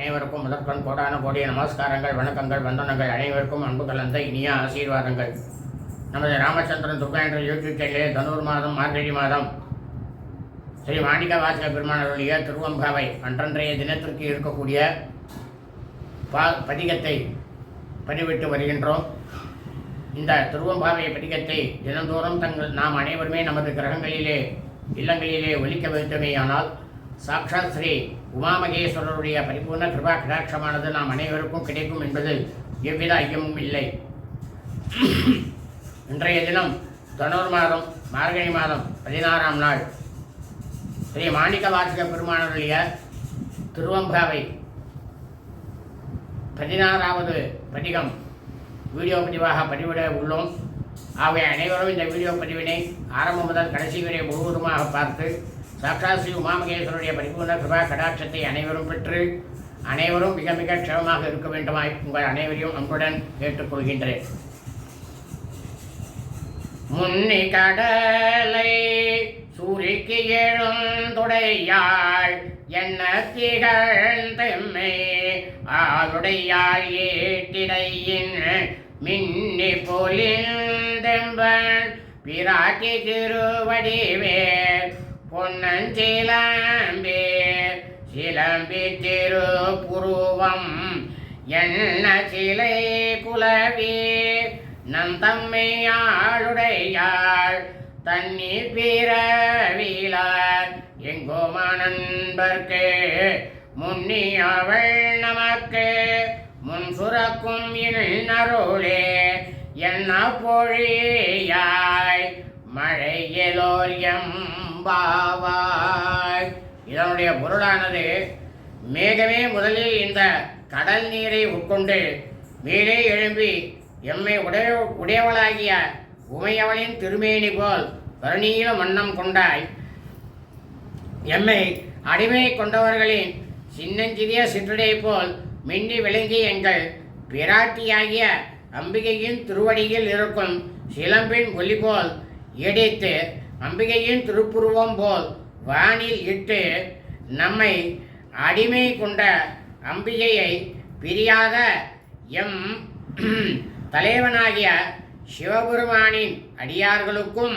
அனைவருக்கும் முதற்கண் கோடான கோடிய நமஸ்காரங்கள் வணக்கங்கள் வந்தனங்கள். அனைவருக்கும் அன்பு கலந்த இனிய ஆசீர்வாதங்கள். நமது ராமச்சந்திரன் துர்கா என்ற யூடியூப் சேனலே தனூர் மாதம் மார்கழி மாதம் ஸ்ரீ மாணிக்க வாசக பெருமானருடைய திருவம்பாவை அன்றன்றைய தினத்திற்கு இருக்கக்கூடிய பா பதிகத்தை பதிவிட்டு வருகின்றோம். இந்த திருவம்பாவை பதிகத்தை தினந்தோறும் தங்கள் நாம் அனைவருமே நமது கிரகங்களிலே இல்லங்களிலே ஒலிக்க வைத்தமேயானால் சாக்ஷாத் ஸ்ரீ உமாமகேஸ்வரருடைய பரிபூர்ண கிருபா கடாட்சமானது நாம் அனைவருக்கும் கிடைக்கும் என்பதில் எவ்வித ஐயமும் இல்லை. இன்றைய தினம் தனூர் மாதம் மார்கழி மாதம் பதினாறாம் நாள். ஸ்ரீ மாணிக்க வாசக பெருமானுடைய திருவம்பாவை பதினாறாவது பதிகம் வீடியோ பதிவாக பதிவிட உள்ளோம். ஆகவே அனைவரும் இந்த வீடியோ பதிவினை ஆரம்பம் முதல் கடைசி வரை முழுவதுமாக பார்த்து சாக்ஷாத் ஸ்ரீ உமாமகேஸ்வருடைய பரிபூர்ண கிருபா கடாட்சத்தை அனைவரும் பெற்று அனைவரும் மிக மிக க்ஷமமாக இருக்க வேண்டுமாய் உங்கள் அனைவரையும் அன்புடன் கேட்டுக்கொள்கின்றேன். முன்னி கடலை சூரிக்கு எழுந்துடையாள் என்ன திகழ்ந்தெம்மை ஆளுடையாள் ஏட்டிடையின் மின்னி பொலிந்தெம்பன் பிராட்டி திருவடிவேல் பொன்னஞ்சிலம்பே சிலம்பி திருப்புருவம். என்ன சிலை குலவே நந்தம்மையாளுடையாள் தண்ணீர் பிறவிலார் எங்கோமா நண்பர்க்கு முன்னி அவள் நமக்கு முன் சுரக்கும் இன்னருளே. என்ன பொழியாய் மழையலோர் அம்பாவாய். இதனுடைய பொருளானது மேகமே முதலில் இந்த கடல் நீரை உட்கொண்டு மேலே எழும்பி எம்மை உடைய உடையவளாகிய உமையவளின் திருமேனி போல் கருணீல மன்னம் கொண்டாய். எம்மை அடிமை கொண்டவர்களின் சின்னஞ்சிறிய சிற்றடை போல் மின்னி விளங்கி எங்கள் பிராட்டியாகிய அம்பிகையின் திருவடியில் இருக்கும் சிலம்பின் ஒலி போல் இடித்து அம்பிகையின் திருப்புருவம் போல் வானில் இட்டு நம்மை அடிமை கொண்ட அம்பிகையை பிரியாத எம் தலைவனாகிய சிவபெருமானின் அடியார்களுக்கும்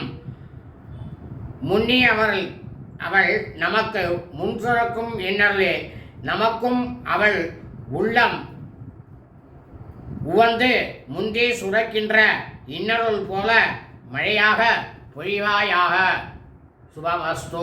முன்னி அவள் அவள் நமக்கு முன் சுரக்கும் இன்னருளே நமக்கும் அவள் உள்ளம் உவந்து முந்தே சுரக்கின்ற இன்னருள் போல மழையாக பொழிவாயாக சுபமஸ்தோ